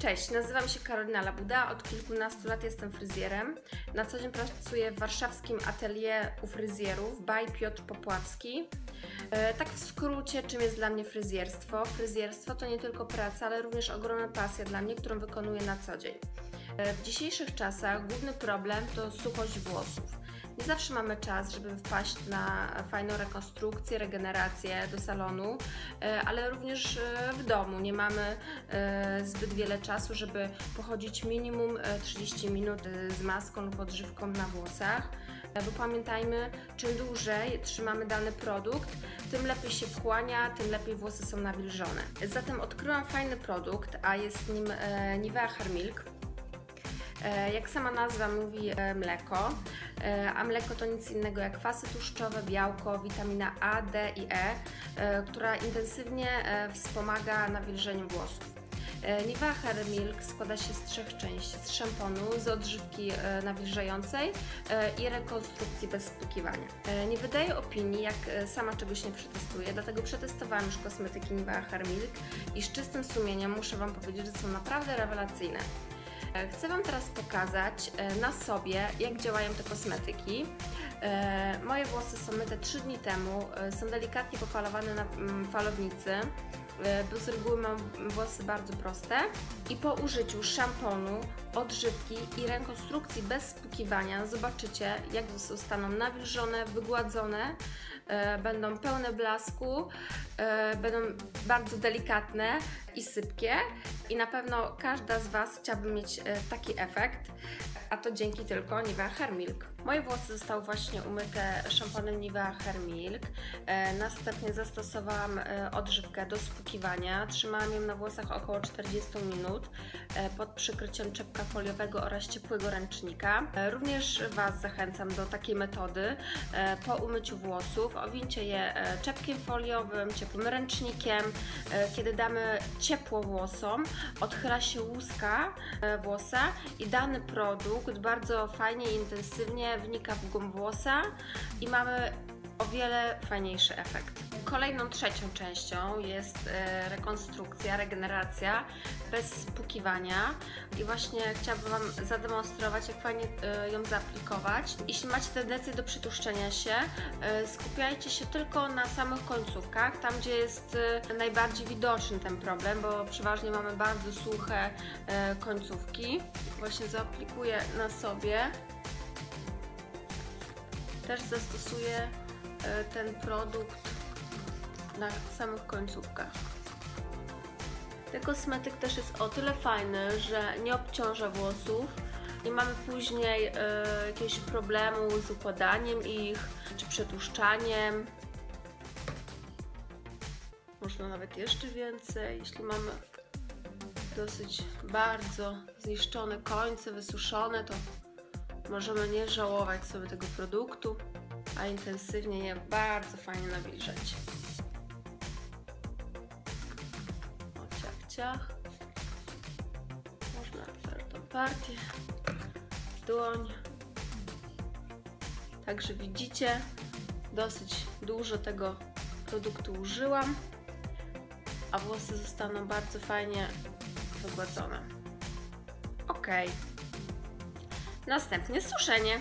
Cześć, nazywam się Karolina Labuda, od kilkunastu lat jestem fryzjerem. Na co dzień pracuję w warszawskim atelier u fryzjerów by Piotr Popławski. E, tak w skrócie, czym jest dla mnie fryzjerstwo? Fryzjerstwo to nie tylko praca, ale również ogromna pasja dla mnie, którą wykonuję na co dzień. E, w dzisiejszych czasach główny problem to suchość włosów. Nie zawsze mamy czas, żeby wpaść na fajną rekonstrukcję, regenerację do salonu, e, ale również e, w domu. Nie mamy e, zbyt wiele czasu, żeby pochodzić minimum 30 minut z maską lub odżywką na włosach. Bo pamiętajmy, czym dłużej trzymamy dany produkt, tym lepiej się wchłania, tym lepiej włosy są nawilżone. Zatem odkryłam fajny produkt, a jest nim Nivea Hair Milk. E, jak sama nazwa mówi, e, mleko, e, a mleko to nic innego jak kwasy tłuszczowe, białko, witamina A, D i E, która intensywnie wspomaga nawilżenie włosów. Nivea Hair Milk składa się z trzech części: z szamponu, z odżywki nawilżającej i rekonstrukcji bez spłukiwania. Nie wydaję opinii, jak sama czegoś nie przetestuję, dlatego przetestowałam już kosmetyki Nivea Hair Milk i z czystym sumieniem muszę Wam powiedzieć, że są naprawdę rewelacyjne. Chcę Wam teraz pokazać e, na sobie, jak działają te kosmetyki. E, moje włosy są myte 3 dni temu, e, są delikatnie pofalowane na mm, falownicy, bo z reguły mam włosy bardzo proste i po użyciu szamponu, odżywki i rekonstrukcji bez spłukiwania. Zobaczycie, jak zostaną nawilżone, wygładzone, będą pełne blasku, będą bardzo delikatne i sypkie. I na pewno każda z Was chciałaby mieć e, taki efekt, a to dzięki tylko Nivea Hair Milk. Moje włosy zostały właśnie umyte szamponem Nivea Hair Milk. E, następnie zastosowałam e, odżywkę do spłukiwania. Trzymałam ją na włosach około 40 minut pod przykryciem czepka foliowego oraz ciepłego ręcznika. Również Was zachęcam do takiej metody. Po umyciu włosów owincie je czepkiem foliowym, ciepłym ręcznikiem. Kiedy damy ciepło włosom, odchyla się łuska e, włosa i dany produkt bardzo fajnie i intensywnie wnika w głąb włosa i mamy o wiele fajniejszy efekt. Kolejną trzecią częścią jest e, rekonstrukcja, regeneracja bez spukiwania i właśnie chciałabym Wam zademonstrować, jak fajnie e, ją zaaplikować. Jeśli macie tendencję do przytłuszczenia się, e, skupiajcie się tylko na samych końcówkach, tam gdzie jest najbardziej widoczny ten problem, bo przeważnie mamy bardzo suche końcówki. Właśnie zaaplikuję na sobie. Też zastosuję ten produkt na samych końcówkach. Ten kosmetyk też jest o tyle fajny, że nie obciąża włosów. Nie mamy później y, jakiegoś problemu z układaniem ich, czy przetłuszczaniem. Można nawet jeszcze więcej, jeśli mamy dosyć bardzo zniszczone końce, wysuszone, to możemy nie żałować sobie tego produktu, a intensywnie je bardzo fajnie nawilżać. ciach. Można tą partię, dłoń. Także widzicie, dosyć dużo tego produktu użyłam, a włosy zostaną bardzo fajnie wygładzone. Ok. Następnie suszenie.